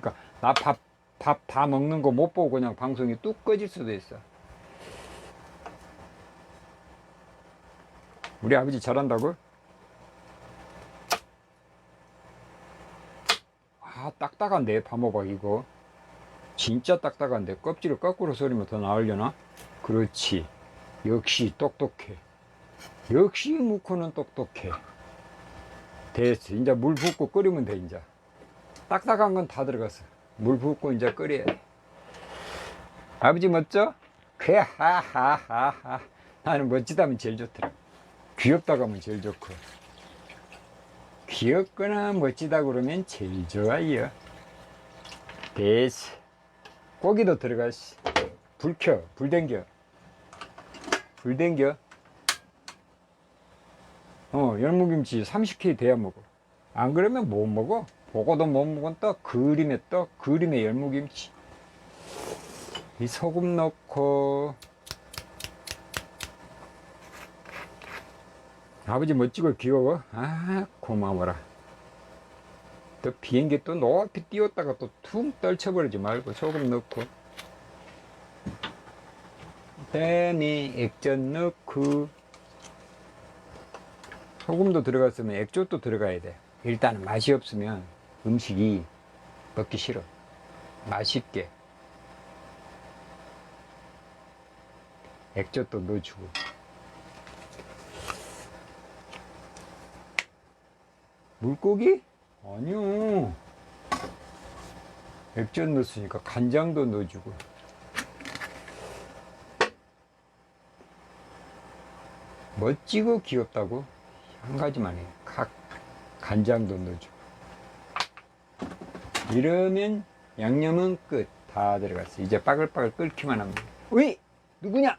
그러니까 나 밥 밥 다 먹는 거 못 보고 그냥 방송이 뚝 꺼질 수도 있어. 우리 아버지 잘한다고? 아 딱딱한데 파모박 이거 진짜 딱딱한데 껍질을 거꾸로 썰으면 더 나으려나? 그렇지 역시 똑똑해 역시 무코는 똑똑해 됐어 이제 물 붓고 끓이면 돼 이제 딱딱한 건 다 들어갔어 물 붓고 이제 끓여야 돼. 아버지 멋져? 그래 하하하하. 나는 멋지다면 제일 좋더라. 귀엽다고 하면 제일 좋고. 귀엽거나 멋지다 그러면 제일 좋아요. 됐어. 고기도 들어가시 불 켜, 불 댕겨. 불 댕겨. 어 열무김치 30kg 돼야 먹어. 안 그러면 못 먹어 보고도 못 먹은 떡 그림의 떡 그림의 열무김치. 이 소금 넣고 아버지 멋지고 귀여워. 아 고마워라. 또 비행기 또 높이 띄웠다가 또 퉁 떨쳐버리지 말고 소금 넣고. 그다음에 액젓 넣고. 소금도 들어갔으면 액젓도 들어가야 돼. 일단 맛이 없으면 음식이 먹기 싫어. 맛있게. 액젓도 넣어주고. 물고기? 아니요. 액젓 넣었으니까 간장도 넣어주고. 멋지고 귀엽다고 한 가지만 해. 각 간장도 넣어주고 이러면 양념은 끝. 다 들어갔어 이제 빠글빠글 끓기만 하면 어이 누구냐